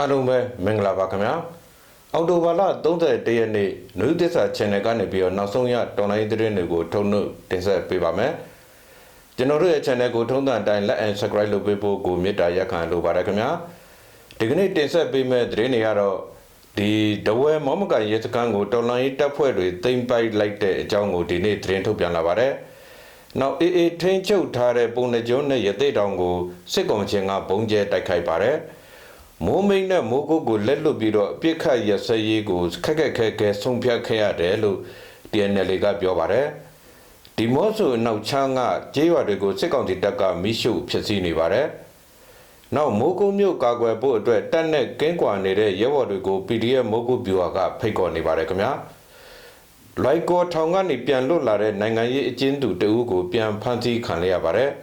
အားလုံးပဲမင်္ဂလာပါခင်ဗျာအော်တိုဘာလ31ရက်နေ့နယူးသစ္စာ channel ကနေပြီးတော့နောက်ဆုံးရတော်လိုင်းသတင်းတွေကိုထုတ်နှုတ်တင်ဆက်ပေးပါမယ်ကျွန်တော်တို့ရဲ့ channel ကိုထုံးစံအတိုင်း like and subscribe လုပ်ပေးဖို့ကိုမေတ္တာရက်ခံလိုပါတယ်ခင်ဗျာဒီကနေ့တင်ဆက်ပေးမယ့်သတင်းတွေကတော့ဒီတဝဲမောမကန်ရဲစခန်းကိုတော်လိုင်းတပ်ဖွဲ့တွေတိမ့်ပိုက်လိုက်တဲ့အကြောင်းကိုဒီနေ့သတင်းထုတ်ပြန်လာပါတယ်နောက်အေးအေးထိန်းချုပ်ထားတဲ့ပုံနှကျုံးနဲ့ရသေးတောင်ကိုစစ်ကောင်ချင်းကဘုံကျဲတိုက်ခိုက်ပါတယ်။ မိုးမိတ်နဲ့မိုးကုတ်ကိုလက်လွတ်ပြီးတော့အပြစ်ခတ်ရစရေးကိုခက်ခက်ခဲခဲဆုံးဖြတ်ခဲ့ရတယ်လို့ TNL ကပြောပါတယ်။ဒီမော့ဆိုနောက်ချမ်းကကြေးရွာတွေကိုစစ်ကောင်စီတပ်ကမိရှုဖြစ်စည်းနေပါတယ်။နောက်မိုးကုတ်မြို့ကာကွယ်ဖို့အတွက်တပ်နဲ့ကင်းကွာနေတဲ့ရဲဘော်တွေကို PDF မိုးကုတ်ဗျူဟာကဖိတ်ခေါ်နေပါတယ်ခင်ဗျာ။လိုက်ကောထောင်ကနေပြန်လွတ်လာတဲ့နိုင်ငံရေးအကျဉ်းသူတဦးကိုပြန်ဖမ်းဆီးခံရရပါတယ်။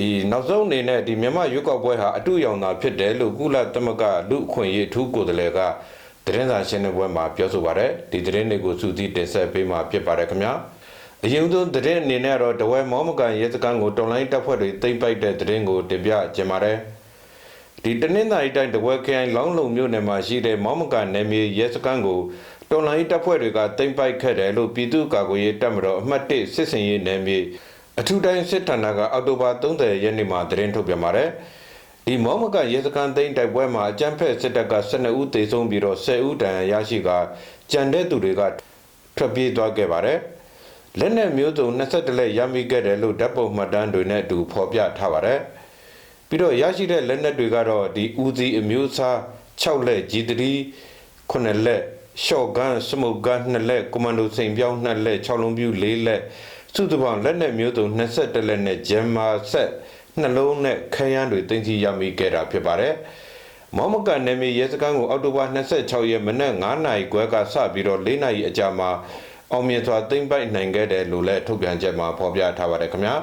ဒီနောက်ဆုံးအနေနဲ့ဒီမြန်မာရွက်ကောက်ပွဲဟာအတူရောင်သာဖြစ်တယ်လို့ကုလသမဂ္ဂလူအခွင့်အရေးထူးကိုယ်စားလှယ်ကသတင်းစာရှင်းလင်းပွဲမှာပြောဆိုပါတယ်။ဒီသတင်းတွေကိုစုစည်းတင်ဆက်ပေးမှာဖြစ်ပါတယ်ခင်ဗျာ။အရင်ဆုံးသတင်းအနေနဲ့တော့တဝဲမောမကန်ရဲစခန်းကိုတော်လိုင်းတပ်ဖွဲ့တွေတိမ့်ပိုက်တဲ့သတင်းကိုတင်ပြကြပါတယ်။ဒီတနင်္သာရီတိုင်းတဝက်ခရိုင်လောင်းလုံမြို့နယ်မှာရှိတဲ့မောင်းမကန်နယ်မြေရဲစခန်းကိုတော်လိုင်းတပ်ဖွဲ့တွေကတင်ပိုက်ခဲ့တယ်လို့ပြည်သူ့ကာကွယ်ရေးတပ်မတော်အမှတ်၁စစ်စင်ရေးနယ်မြေ အထူးတိုင်းစစ်ဌာနကအောက်တိုဘာ30ရက်နေ့မှာသတင်းထုတ်ပြန်ပါတယ်။ဒီမောင်းမကန်ရဲစခန်းသိမ်းတိုက်ပွဲမှာအကြမ်းဖက်စစ်တပ်က12ဦးသေဆုံးပြီးတော့10ဦးဒဏ်ရာရရှိကကြံတဲ့သူတွေကထွက်ပြေးသွားခဲ့ပါတယ်။လက်နက်မျိုးစုံ22လက်ရမိခဲ့တယ်လို့ဓာတ်ပုံမှတ်တမ်းတွေနဲ့အတူဖော်ပြထားပါတယ်။ပြီးတော့ရရှိတဲ့လက်နက်တွေကတော့ဒီဦးစီးအမျိုးအစား6လက် G3 9လက်ရှော့ဂန်စမုတ်ဂန်2လက်ကွန်မန်ဒိုစိန်ပြောင်း2လက်6လုံးပြူ4လက် စုစုပေါင်းလက်နက်မျိုးစုံ22လက်နဲ့ဂျမ်မာဆက်နှလုံးနဲ့ခရမ်းတွေတင်စီရမိခဲ့တာဖြစ်ပါတယ်မောင်မကန်နယ်မြေရဲစခန်းကိုအောက်တိုဘာ26ရက်မနက်9နာရီခွဲကစပြီးတော့4နာရီအကြာမှာအောင်မြင်စွာသိမ့်ပိုက်နိုင်ခဲ့တယ်လို့လည်းထုတ်ပြန်ချက်မှာဖော်ပြထားပါတယ်ခင်ဗျာ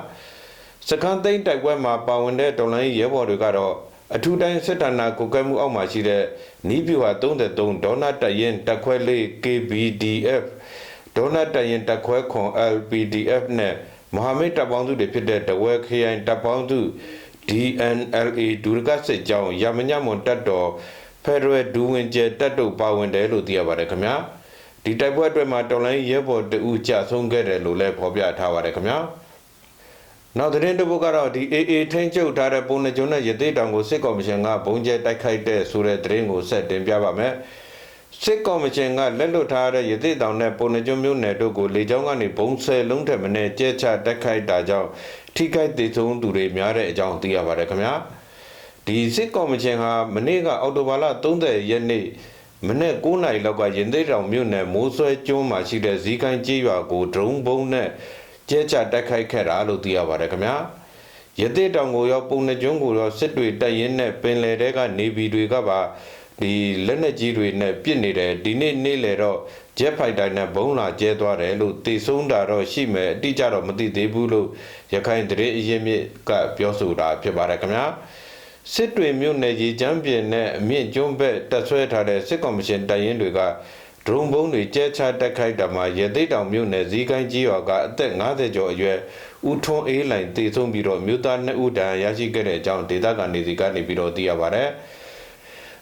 စကန်သိန်းတိုက်ပွဲမှာပါဝင်တဲ့တော်လိုင်းရဲဘော်တွေကတော့အထူးတိုင်းစစ်ဌာနကိုကဲမှုအောက်မှာရှိတဲ့နီးပြူဟာ33ဒေါနာတရင်တက်ခွဲလေး KBDF ဒေါနာတရင်တက်ခွဲခွန် LPDF နဲ့မဟာမိတ်တပ်ပေါင်းစုတွေဖြစ်တဲ့တဝဲခရိုင်တပ်ပေါင်းစု DNLA ဒူရကစစ်ကြောင်းရမညမွန်တပ်တော်ဖက်ဒရယ်ဒူဝင်ကျဲတပ်တို့ပါဝင်တယ်လို့သိရပါတယ်ခင်ဗျာဒီတိုက်ပွဲအတွက်မှာတော်လိုင်းရဲဘော်တဦးကြဆုံးခဲ့တယ်လို့လည်းဖော်ပြထားပါတယ်ခင်ဗျာနောက်သတင်းတစ်ပုဒ်ကတော့ဒီ AA ထိန်းချုပ်ထားတဲ့ပုံနှကျုံနဲ့ရသေးတောင်ကိုစစ်ကော်မရှင်ကဘုံကျဲတိုက်ခိုက်တဲ့ဆိုတဲ့သတင်းကိုဆက်တင်ပြပါမယ်။ စစ်ကော်မရှင်ကလက်လွတ်ထားတဲ့ရသေးတောင်နဲ့ပုံနှကျုံမြို့နယ်တို့ကိုလေကြောင်းကနေဘုံဆယ်လုံးထက်မနည်းကျဲချတိုက်ခိုက်တာကြောင့်ထိခိုက်ဒေဆုံးသူတွေများတဲ့အကြောင်းသိရပါတယ်ခင်ဗျာ။ဒီစစ်ကော်မရှင်ဟာမနေ့ကအောက်တိုဘာလ30ရက်နေ့မနေ့9နာရီလောက်ကရင်သိတောင်မြို့နယ်မိုးဆွဲကျွန်းမှာရှိတဲ့ဇီးကိုင်းကျေးရွာကိုဒရုန်းဘုံနဲ့ကျဲချတိုက်ခိုက်ခဲ့တာလို့သိရပါတယ်ခင်ဗျာရသေးတောင်ကိုရောပုံနှကျွန်းကိုရောစစ်တွေတက်ရင်နဲ့ပင်လယ်တဲကနေဗီတွေကပါ ဒီလက်နက်ကြီးတွေနဲ့ပြစ်နေတယ်ဒီနေ့နေ့လေတော့ဂျက်ဖိုက်တာနဲ့ဘုံလာကျဲသွားတယ်လို့တေဆုံးတာတော့ရှိမယ်အတိအကျတော့မသိသေးဘူးလို့ရခိုင်တရေအရင်မြစ်ကပြောဆိုတာဖြစ်ပါတယ်ခင်ဗျာစစ်တွေမြို့နယ်ရေချမ်းပြင်နဲ့အမြင့်ကျွန်းဘက်တက်ဆွဲထားတဲ့စစ်ကော်မရှင်တိုင်ရင်တွေကဒရုန်းဘုံတွေကျဲချတက်ခိုက်တာမှာရသေးတောင်မြို့နယ်ဇီးကိုင်းကြီးရွာကအသက်50ကျော်အရွယ်ဦးထွန်းအေးလိုင်တည်ဆုံးပြီးတော့မြို့သား2ဦးဒဏ်ရာရရှိခဲ့တဲ့အကြောင်းဒေသခံနေစီကနေပြီးတော့သိရပါတ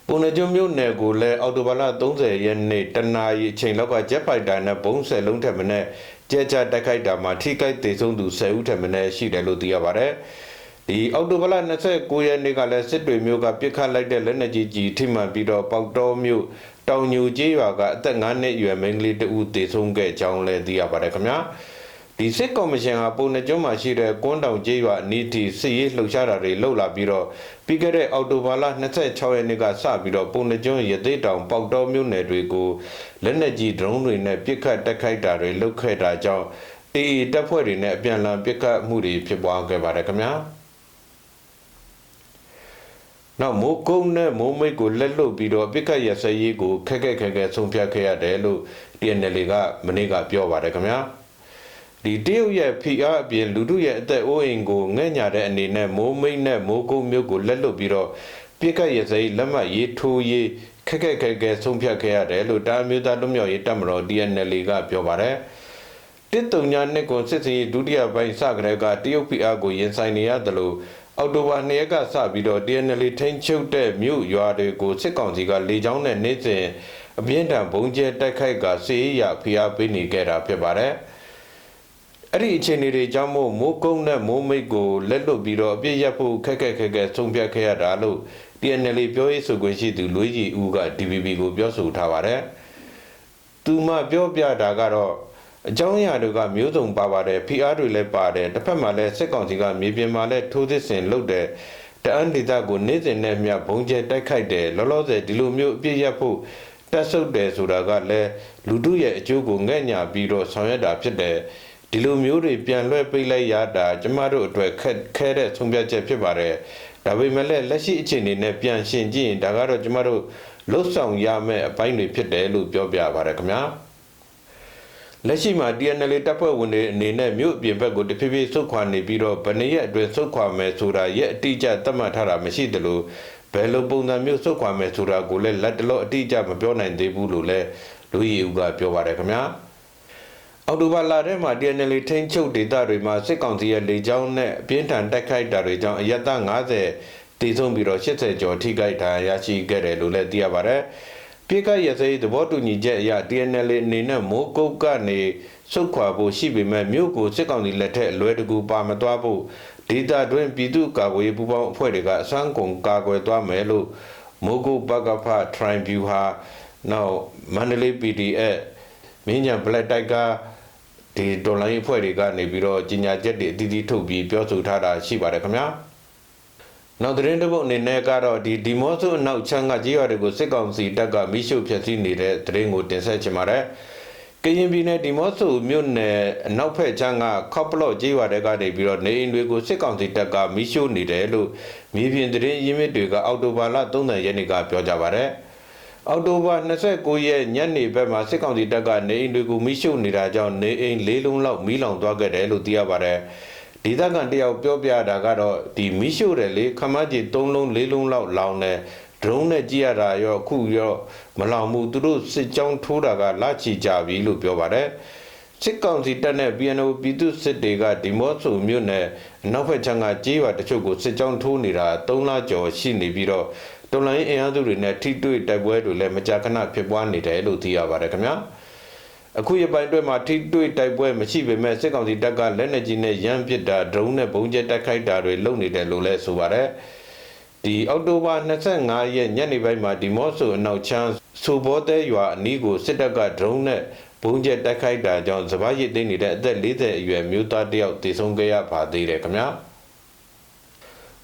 ယ်။ပုံနှကျွန်းမြို့နယ်ကိုလည်းအော်တိုဘာလ30ရက်နေ့တနာရီအချိန်လောက်ကဂျက်ဖိုက်တာနဲ့ဘုံဆယ်လုံးထက်မနည်းကျဲချတက်ခိုက်တာမှာထိခိုက်သေးဆုံးသူ10ဦးထက်မနည်းရှိတယ်လို့သိရပါတယ်။ဒီအောက်တိုဘာလ29ရက်နေ့ကလည်းစစ်တွေမျိုးကပြစ်ခတ်လိုက်တဲ့လက်နက်ကြီးကြီးထိမှန်ပြီးတော့ပေါက်တော်မျိုးတောင်ညူကျေးရွာကအသက်9နှစ်အရွယ်မိန်းကလေးတဦးသေဆုံးခဲ့ကြောင်းလည်းသိရပါတယ်ခင်ဗျာ ဒီစစ်ကော်မရှင်ဟာပုံနှကျွန်းမှာရှိတဲ့ကွန်းတောင်ကျေးရွာအနီးထိစစ်ရေးလှုပ်ရှားတာတွေလှုပ်လာပြီးတော့ပြီးခဲ့တဲ့အောက်တိုဘာလ26ရက်နေ့ကစပြီးတော့ပုံနှကျွန်းရသေးတောင်ပေါက်တော်မြို့နယ်တွေကိုလက်နက်ကြီးဒရုန်းတွေနဲ့ပစ်ခတ်တိုက်ခိုက်တာတွေလုပ်ခဲ့တာကြောင့်အေးတပ်ဖွဲ့တွေနဲ့အပြန်အလှန်ပစ်ခတ်မှုတွေဖြစ်ပွားခဲ့ပါတယ်ခင်ဗျာနောက်မိုးကုန်းနဲ့မိုးမိတ်ကိုလက်လွတ်ပြီးတော့ပြစ်ခတ်ရစရေးကိုခက်ခက်ခက်ခက်ဆုံးဖြတ်ခဲ့ရတယ်လို့ TNL ကမနေ့ကပြောပါတယ်ခင်ဗျာ ဒီတရုတ်ရဲ့ဖိအားအပြင်လူတို့ရဲ့အသက်အိုးအိမ်ကိုငဲ့ညာတဲ့အနေနဲ့မိုးမိတ်နဲ့မိုးကုန်းမျိုးကိုလက်လွတ်ပြီးတော့ပြစ်ခတ်ရစရေးလက်မှတ်ရေးထိုးရေးခက်ခက်ခက်ခက်ဆုံးဖြတ်ခဲ့ရတယ်လို့တာမျိုးသားလူမျိုးရေးတပ်မတော် TNL ကပြောပါတယ်တစ်တုံညာနှစ်ကိုစစ်စင်ရေးဒုတိယပိုင်းစကြဲကတရုတ်ဖိအားကိုရင်ဆိုင်နေရတယ်လို့အောက်တိုဘာ2ရက်ကစပြီးတော့ TNL ထိန်းချုပ်တဲ့မြို့ရွာတွေကိုစစ်ကောင်စီကလေကြောင်းနဲ့နေ့စဉ်အပြင်းထန်ဘုံကျဲတိုက်ခိုက်ကစေးရဖိအားပေးနေကြတာဖြစ်ပါတယ်။ အဲ့ဒီအခြေအနေတွေကြောင့်မို့မိုးကုန်းနဲ့မိုးမိတ်ကိုလက်လွတ်ပြီးတော့အပြစ်ရဖို့ခက်ခက်ခက်ခက်ဆုံးဖြတ်ခဲ့ရတာလို့ TNL ပြောရေးဆိုခွင့်ရှိသူလွေးကြီးဦးက DVB ကိုပြောဆိုထားပါတယ်။သူမှပြောပြတာကတော့အကြောင်းအရာတွေကမျိုးစုံပါပါတယ်ဖိအားတွေလည်းပါတယ်တစ်ဖက်မှာလည်းစစ်ကောင်စီကမြေပြင်မှာလည်းထိုးစစ်ဆင်လုပ်တယ်တအန်းဒေသကိုနေ့စဉ်နဲ့မျှဘုံကျဲတိုက်ခိုက်တယ်လောလောဆယ်ဒီလိုမျိုးအပြစ်ရဖို့တက်ဆုပ်တယ်ဆိုတာကလည်းလူတို့ရဲ့အကျိုးကိုငဲ့ညာပြီးတော့ဆောင်ရွက်တာဖြစ်တယ် ဒီလိုမျိုးတွေပြန်လွှဲပေးလိုက်ရတာကျမတို့အတွက်ခက်ခဲတဲ့ဆုံးဖြတ်ချက်ဖြစ်ပါတယ်ဒါပေမဲ့လည်းလက်ရှိအခြေအနေနဲ့ပြန်ရှင်းကြည့်ရင်ဒါကတော့ကျမတို့လှုပ်ဆောင်ရမယ့်အပိုင်းတွေဖြစ်တယ်လို့ပြောပြပါတယ်ခင်ဗျာလက်ရှိမှာ TNL တပ်ဖွဲ့ဝင်တွေအနေနဲ့မြို့အပြင်ဘက်ကိုတဖြည်းဖြည်းဆုတ်ခွာနေပြီးတော့ဗနေရက်အတွင်းဆုတ်ခွာမယ်ဆိုတာရက်အတိအကျသတ်မှတ်ထားတာမရှိသလိုဘယ်လိုပုံစံမျိုးဆုတ်ခွာမယ်ဆိုတာကိုလည်းလက်တလောအတိအကျမပြောနိုင်သေးဘူးလို့လည်းလူကြီးဦးကပြောပါတယ်ခင်ဗျာ အော်တိုဘာလာထဲမှာ TNL ထိန်းချုပ်ဒေသတွေမှာစစ်ကောင်စီရဲ့လေကြောင်းနဲ့အပြင်းထန်တိုက်ခိုက်တာတွေကြောင့်အယက်သား90တည်ဆုံးပြီးတော့80ကျော်ထိခိုက်ဒဏ်ရာရရှိခဲ့တယ်လို့လည်းသိရပါတယ်ပြစ်ကရစေးသဘောတူညီချက်အရ TNL အနေနဲ့မိုးကုတ်ကနေစုခွာဖို့ရှိပေမဲ့မြို့ကိုစစ်ကောင်စီလက်ထက်အလွယ်တကူပါမသွားဖို့ဒေတာတွင်ပြည်သူ့ကာကွယ်ရေးပူးပေါင်းအဖွဲ့တွေကအစမ်းကုန်ကာကွယ်သွားမယ်လို့မိုးကုတ်ဘကဖ Tribune ဟာနောက်မန္တလေး PDF မင်းညာ Black Tiger ဒီဒေါ်လာရေးအဖွဲ့တွေကနေပြီးတော့ကြီးညာချက်တွေအသီးသီးထုတ်ပြီးပြောဆိုထားတာရှိပါတယ်ခင်ဗျာနောက်သတင်းတစ်ပုဒ်အနေနဲ့ကတော့ဒီဒီမော့ဆိုအနောက်ချမ်းကကြီးရွာတွေကိုစစ်ကောင်စီတပ်ကမိရှုဖျက်ဆီးနေတဲ့သတင်းကိုတင်ဆက်ချင်ပါတယ်ကရင်ပြည်နယ်ဒီမော့ဆိုမြို့နယ်အနောက်ဘက်ချမ်းကခေါပလော့ကြီးရွာတွေကနေပြီးတော့နေအိမ်တွေကိုစစ်ကောင်စီတပ်ကမိရှုနေတယ်လို့မြေပြင်သတင်းရင်းမြစ်တွေကအော်တိုဘာလ30ရက်နေ့ကပြောကြပါတယ် အော်တိုဘာ29ရက်ညနေဘက်မှာစစ်ကောင်စီတပ်ကနေအိမ်တွေကိုမိရှုနေတာကြောင့်နေအိမ်၄လုံးလောက်မီးလောင်သွားခဲ့တယ်လို့သိရပါတယ်ဒေသခံတယောက်ပြောပြတာကတော့ဒီမီးရှို့တယ်လေခမကြီး3လုံး4လုံးလောက်လောင်တယ်ဒရုန်းနဲ့ကြည့်ရတာရောအခုရောမလောင်မှုသူတို့စစ်ကြောင်းထိုးတာကလာချီကြပြီလို့ပြောပါတယ်စစ်ကောင်စီတပ်နဲ့ PNO ပြည်သူစစ်တွေကဒီမော့ဆိုမြို့နယ်နောက်ဖက်ချမ်းကကြေးရွာတချို့ကိုစစ်ကြောင်းထိုးနေတာ3လကျော်ရှိနေပြီးတော့ တော်လိုင်းအင်အားစုတွေနဲ့ထိတွေ့တိုက်ပွဲတွေလည်းမကြာခဏဖြစ်ပွားနေတယ်လို့သိရပါတယ်ခင်ဗျာအခုရပိုင်းတွဲမှာထိတွေ့တိုက်ပွဲမရှိပေမဲ့စစ်ကောင်စီတပ်ကလက်နက်ကြီးနဲ့ရမ်းပစ်တာဒရုန်းနဲ့ဘုံကျဲတိုက်ခိုက်တာတွေလုပ်နေတယ်လို့လည်းဆိုပါတယ်ဒီအောက်တိုဘာ25ရက်ညနေပိုင်းမှာဒီမော့ဆိုအနောက်ချမ်းစူဘောတဲရွာအနီးကိုစစ်တပ်ကဒရုန်းနဲ့ဘုံကျဲတိုက်ခိုက်တာကြောင့်စပားရစ်သိမ်းနေတဲ့အသက်40အရွယ်မျိုးသားတယောက်တည်ဆုံးခဲ့ရပါသေးတယ်ခင်ဗျာ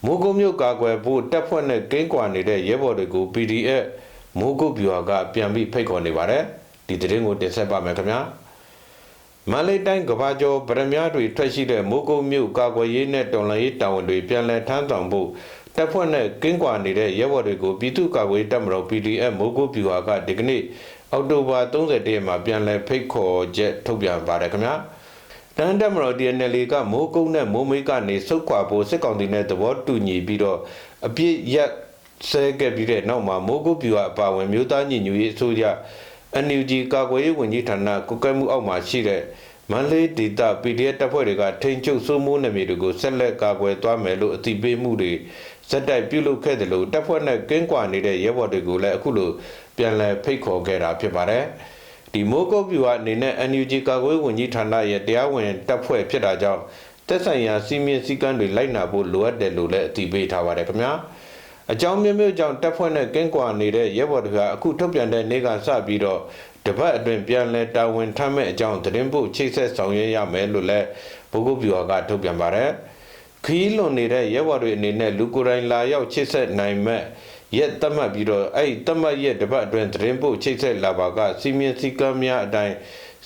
မိုးကုတ်မြို့ကာကွယ်ဖို့တပ်ဖွဲ့နဲ့ကင်းကွာနေတဲ့ရဲဘော်တွေကို PDF မိုးကုတ်ဗျူဟာကပြန်ပြီးဖိတ်ခေါ်နေပါတယ်ဒီသတင်းကိုတင်ဆက်ပါမယ်ခင်ဗျာမန္တလေးတိုင်းကဘာကျော်ဗရမ ्या တွေထွက်ရှိတဲ့မိုးကုတ်မြို့ကာကွယ်ရေးနဲ့တော်လှန်ရေးတာဝန်တွေပြန်လည်ထမ်းဆောင်ဖို့တပ်ဖွဲ့နဲ့ကင်းကွာနေတဲ့ရဲဘော်တွေကိုပြည်သူ့ကာကွယ်တပ်မတော် PDF မိုးကုတ်ဗျူဟာကဒီကနေ့အောက်တိုဘာ31ရက်မှာပြန်လည်ဖိတ်ခေါ်ချက်ထုတ်ပြန်ပါတယ်ခင်ဗျာ တန်တက်မတော် DNL ကမိုးကုတ်နဲ့မိုးမိတ်ကနေစုတ်ခွာဖို့စစ်ကောင်စီနဲ့သဘောတူညီပြီးတော့အပြစ်ရက်ဆဲခဲ့ပြီးတဲ့နောက်မှာမိုးကုတ်ဗျူဟာအပါဝင်မျိုးသားညီညွတ်ရေးအစိုးရ NUG ကာကွယ်ရေးဝန်ကြီးဌာနကုကဲမှုအောက်မှာရှိတဲ့မန္တလေးဒေသ PDF တပ်ဖွဲ့တွေကထိန်ချုပ်စိုးမိုးနယ်မြေတွေကိုဆက်လက်ကာကွယ်သွားမယ်လို့အသိပေးမှုတွေဇက်တိုက်ပြုလုပ်ခဲ့တယ်လို့တပ်ဖွဲ့နဲ့ကင်းကွာနေတဲ့ရဲဘော်တွေကိုလည်းအခုလိုပြန်လည်ဖိတ်ခေါ်ခဲ့တာဖြစ်ပါတယ်။ ဒီမိုးကုတ်ပြူအနေနဲ့ NUG ကာကွယ်ဝန်ကြီးဌာနရဲ့တရားဝင်တပ်ဖွဲ့ဖြစ်တာကြောင့်သက်ဆိုင်ရာစီမင်းစည်းကမ်းတွေလိုက်နာဖို့လိုအပ်တယ်လို့လည်းအသိပေးထားပါတယ်ခင်ဗျာ။အကြောင်းမျိုးမျိုးကြောင့်တပ်ဖွဲ့နဲ့ကင်းကွာနေတဲ့ရဲဘော်တွေကအခုထုတ်ပြန်တဲ့နေ့ကစပြီးတော့တပတ်အတွင်းပြန်လဲတာဝန်ထမ်းမဲ့အကြောင်းသတင်းပို့ချိတ်ဆက်ဆောင်ရွက်ရမယ်လို့လည်းဘုဂုပြူကထုတ်ပြန်ပါတယ်ခီးလွန်နေတဲ့ရဲဘော်တွေအနေနဲ့လူကိုယ်တိုင်လာရောက်ချိတ်ဆက်နိုင်မဲ့ ရက်တတ်မှတ်ပြီးတော့အဲ့တတ်မှတ်ရက်တပတ်အတွင်းသတင်းပို့ချိတ်ဆက်လာပါကစီမင်းစည်းကမ်းများအတိုင်း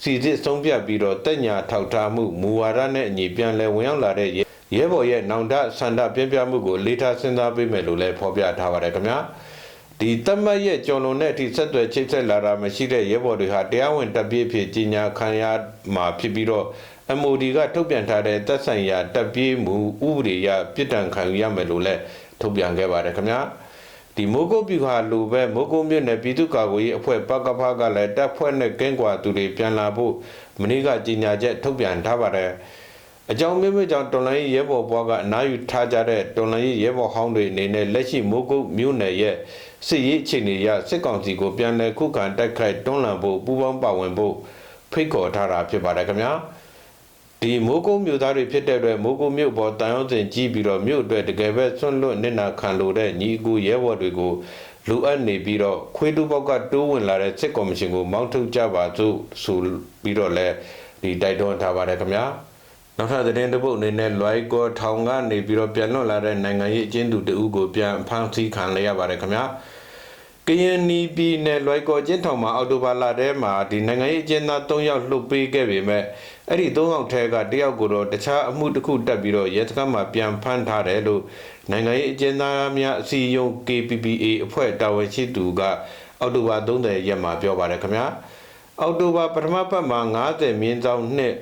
စီစစ်ဆုံးဖြတ်ပြီးတော့တက်ညာထောက်ထားမှုမူဝါဒနဲ့အညီပြန်လဲဝင်ရောက်လာတဲ့ရဲဘော်ရဲ့နောင်တဆန္ဒပြင်းပြမှုကိုလေးထားစဉ်းစားပေးမယ်လို့လည်းဖော်ပြထားပါတယ်ခင်ဗျာဒီတမတ်ရဲ့ကြော်လွန်တဲ့အထိဆက်သွယ်ချိတ်ဆက်လာတာမရှိတဲ့ရဲဘော်တွေဟာတရားဝင်တပ်ပြေးဖြစ်ကြီးညာခံရမှာဖြစ်ပြီးတော့ MOD ကထုတ်ပြန်ထားတဲ့သက်ဆိုင်ရာတပ်ပြေးမှုဥပဒေအရပြစ်ဒဏ်ခံရမယ်လို့လည်းထုတ်ပြန်ခဲ့ပါတယ်ခင်ဗျာ ဒီမိုးကုတ်ပြူဟာလိုပဲမိုးကုတ်မြို့နယ်ပြည်သူ့ကာကွယ်ရေးအဖွဲ့ပကဖကလည်းတပ်ဖွဲ့နဲ့ကင်းကွာသူတွေပြန်လာဖို့မနေ့ကကြေညာချက်ထုတ်ပြန်ထားပါတယ်အကြောင်းမျိုးမျိုးကြောင့်တော်လိုင်းရဲဘော်ဘွားကအနားယူထားကြတဲ့တော်လိုင်းရဲဘော်ဟောင်းတွေအနေနဲ့လက်ရှိမိုးကုတ်မြို့နယ်ရဲ့စစ်ရေးအခြေအနေအရစစ်ကောင်စီကိုပြန်လည်ခုခံတိုက်ခိုက်တွန်းလှန်ဖို့ပူးပေါင်းပါဝင်ဖို့ဖိတ်ခေါ်ထားတာဖြစ်ပါတယ်ခင်ဗျာ ဒီမိုးကုတ်မြို့သားတွေဖြစ်တဲ့အတွက်မိုးကုတ်မြို့ပေါ်တန်ရုံးစင်ကြီးပြီးတော့မြို့အတွက်တကယ်ပဲဆွန့်လွတ်နေနာခံလို့တဲ့ညီအကိုရဲဘော်တွေကိုလူအပ်နေပြီးတော့ခွေးတူပေါက်ကတိုးဝင်လာတဲ့စစ်ကော်မရှင်ကိုမောင်းထုတ်ကြပါစို့ဆိုပြီးတော့လဲဒီတိုက်တွန်းထားပါတယ်ခင်ဗျာနောက်ထပ်သတင်းတစ်ပုဒ်အနေနဲ့လွိုက်ကောထောင်ကနေပြီးတော့ပြန်လွတ်လာတဲ့နိုင်ငံရေးအကျဉ်းသူတဦးကိုပြန်ဖမ်းဆီးခံလိုက်ရပါတယ်ခင်ဗျာကရင်နီပြည်နယ်လွိုက်ကောကျင်းထောင်မှာအော်တိုဘာလထဲမှာဒီနိုင်ငံရေးအကျဉ်းသား၃ယောက်လွတ်ပေးခဲ့ပေမဲ့ အဲ့ဒီ၃ယောက်ထဲကတစ်ယောက်ကိုတော့တခြားအမှုတစ်ခုတက်ပြီးတော့ရဲစခန်းမှာပြန်ဖမ်းထားတယ်လို့နိုင်ငံရေးအကျဉ်းသားများအစည်းအရုံး KPPA အဖွဲ့တာဝန်ရှိသူကအော်တိုဘာ30ရက်မှာပြောပါတယ်ခင်ဗျာအော်တိုဘာပထမပတ်မှာ90မြင်းဆောင်နှစ်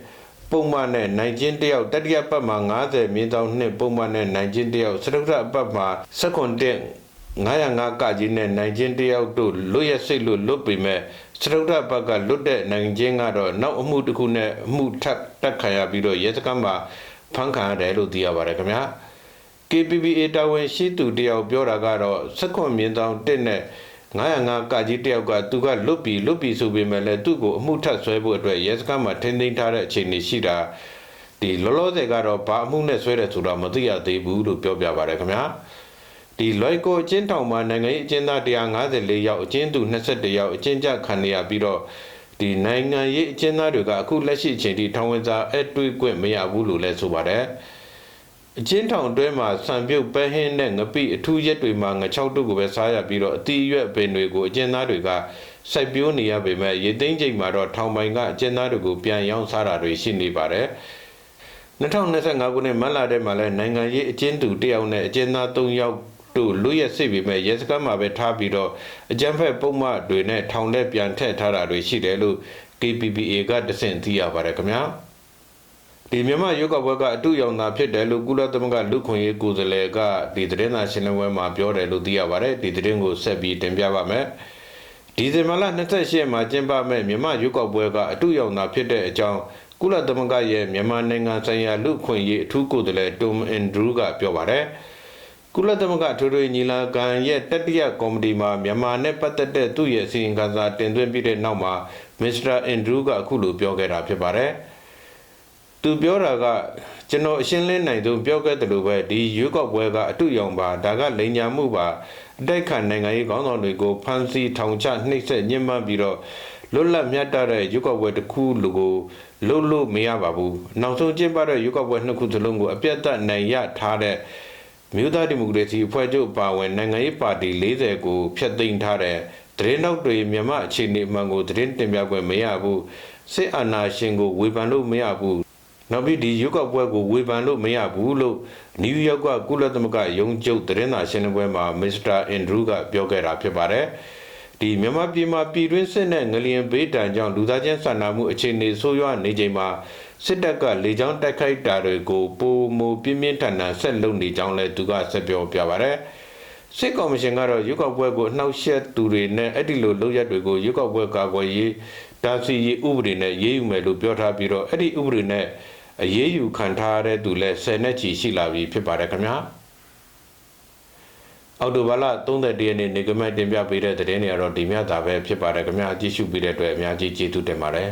ပုံမှန်နဲ့နိုင်ချင်းတယောက်တတိယပတ်မှာ90မြင်းတောင်နှစ်ပုံမှန်နဲ့နိုင်ချင်းတယောက်စတုထအပတ်မှာစက္ကွန်တက်905ကကြီးနဲ့နိုင်ချင်းတယောက်တို့လွတ်ရစိတ်လို့လွတ်ပေမဲ့ စတုထဘက်ကလွတ်တဲ့နိုင်ချင်းကတော့နောက်အမှုတစ်ခုနဲ့အမှုထပ်တက်ခံရပြီးတော့ရဲစခန်းမှာဖမ်းခံရတယ်လို့သိရပါတယ်ခင်ဗျာ KPPA တာဝန်ရှိသူတယောက်ပြောတာကတော့စက္ကွန်မြင်းတောင်တက်နဲ့905ကကြီးတယောက်ကသူကလွတ်ပြီးလွတ်ပြီးဆိုပေမဲ့လည်းသူ့ကိုအမှုထပ်ဆွဲဖို့အတွက်ရဲစခန်းမှာထိန်းသိမ်းထားတဲ့အခြေအနေရှိတာဒီလောလောဆယ်ကတော့ဘာအမှုနဲ့ဆွဲတယ်ဆိုတာမသိရသေးဘူးလို့ပြောပြပါရခင်ဗျာ ဒီလွိုက်ကိုအချင်းထောင်မှာနိုင်ငံရေးအကျဉ်းသား154ယောက်အကျဉ်းသူ22ယောက်အကျဉ်းချခံနေရပြီးတော့ဒီနိုင်ငံရေးအကျဉ်းသားတွေကအခုလက်ရှိအချိန်ထိထောင်ဝင်စာအတွေ့အကြုံမရဘူးလို့လည်းဆိုပါတယ်အချင်းထောင်တွဲမှာစံပြုတ်ပဲဟင်းနဲ့ငပိအထူးရက်တွေမှာငချောက်တို့ကိုပဲစားရပြီးတော့အတီးရွက်ပင်တွေကိုအကျဉ်းသားတွေကစိုက်ပျိုးနေရပေမဲ့ရေသိမ်းချိန်မှာတော့ထောင်ပိုင်ကအကျဉ်းသားတွေကိုပြန်ရောင်းစားတာတွေရှိနေပါတယ်2025ခုနှစ်မတ်လထဲမှာလည်းနိုင်ငံရေးအကျဉ်းသူတယောက်နဲ့အကျဉ်းသား3ယောက် တို့လူရက်စစ်ပြီးမဲ့ရဲစခန်းမှာပဲထားပြီးတော့အကြမ်းဖက်ပုံမှန်တွေနဲ့ထောင်ထဲပြန်ထည့်ထားတာတွေရှိတယ်လို့ KPPA ကတဆင့်သိရပါတယ်ခင်ဗျာဒီမြန်မာရုပ်ကဘွဲကအတူရောင်သာဖြစ်တယ်လို့ကုလသမဂ္ဂလူခွင့်ရေးကိုယ်စားလှယ်ကဒီသတင်းစာရှင်းလင်းပွဲမှာပြောတယ်လို့သိရပါတယ်ဒီသတင်းကိုဆက်ပြီးတင်ပြပါမယ်ဒီဇင်ဘာလ28ရက်မှာကျင်းပမဲ့မြန်မာရုပ်ကပွဲကအတူရောင်သာဖြစ်တဲ့အကြောင်းကုလသမဂ္ဂရဲ့မြန်မာနိုင်ငံဆိုင်ရာလူခွင့်ရေးအထူးကိုယ်စားလှယ်တိုမအန်ဒရူးကပြောပါတယ် ကုလသမဂ္ဂထွေထွေညီလာခံရဲ့တတိယကော်မတီမှာမြန်မာနဲ့ပတ်သက်တဲ့သူ့ရဲ့အစီရင်ခံစာတင်သွင်းပြီးတဲ့နောက်မှာမစ္စတာအန်ဒရူးကအခုလိုပြောခဲ့တာဖြစ်ပါတယ်။သူပြောတာကကျွန်တော်အရှင်းလင်းနိုင်ဆုံးပြောခဲ့တယ်လို့ပဲဒီရွေးကောက်ပွဲကအတူရောင်ပါဒါကလိန်ညာမှုပါအတိုက်ခံနိုင်ငံရေးခေါင်းဆောင်တွေကိုဖမ်းဆီးထောင်ချနှိပ်စက်ညှဉ်းပန်းပြီးတော့လွတ်လပ်မြတ်တဲ့ရွေးကောက်ပွဲတစ်ခုလူကိုလှုပ်လို့မရပါဘူး။နောက်ဆုံးကျင်းပတဲ့ရွေးကောက်ပွဲနှစ်ခုစလုံးကိုအပြတ်သက်နိုင်ရထားတဲ့ မြို့သားဒီမိုကရေစီအဖွဲ့ချုပ်ပါဝင်နိုင်ငံရေးပါတီ40ကိုဖျက်သိမ်းထားတဲ့သတင်းတောက်တွေမြန်မာအခြေအနေမှန်ကိုသတင်းတင်ပြခွင့်မရဘူးစစ်အာဏာရှင်ကိုဝေဖန်လို့မရဘူးနောက်ပြီးဒီရုပ်ောက်ပွဲကိုဝေဖန်လို့မရဘူးလို့နယူးယောက်ကကုလသမဂ္ဂရုံးချုပ်သတင်းစာရှင်းလင်းပွဲမှာမစ္စတာအန်ဒရူးကပြောခဲ့တာဖြစ်ပါတယ်ဒီမြန်မာပြည်မှာပြည်တွင်းစစ်နဲ့ငလျင်ဘေးတံကြောင့်လူသားချင်းစာနာမှုအခြေအနေဆိုးရွားနေချိန်မှာ စစ်တပ်ကလေကြောင်းတိုက်ခိုက်တာတွေကိုပုံမူပြင်းပြင်းထန်ထန်ဆက်လုပ်နေကြောင်းလည်းသူကဆက်ပြောပြပါရယ်စစ်ကော်မရှင်ကတော့ရွေးကောက်ပွဲကိုနှောက်ယှက်သူတွေနဲ့အဲ့ဒီလိုလုပ်ရက်တွေကိုရွေးကောက်ပွဲကာကွယ်ရေးတာစီရေးဥပဒေနဲ့ရေးယူမယ်လို့ပြောထားပြီးတော့အဲ့ဒီဥပဒေနဲ့အရေးယူခံထားရတဲ့သူလည်း10နှစ်ချီရှိလာပြီဖြစ်ပါတယ်ခင်ဗျာအော်တိုဘာလ31ရက်နေ့နေကမတင်ပြပေးတဲ့သတင်းတွေကတော့ဒီမြတ်တာပဲဖြစ်ပါတယ်ခင်ဗျာကြည့်ရှုပေးတဲ့အတွက်အများကြီးကျေးဇူးတင်ပါတယ်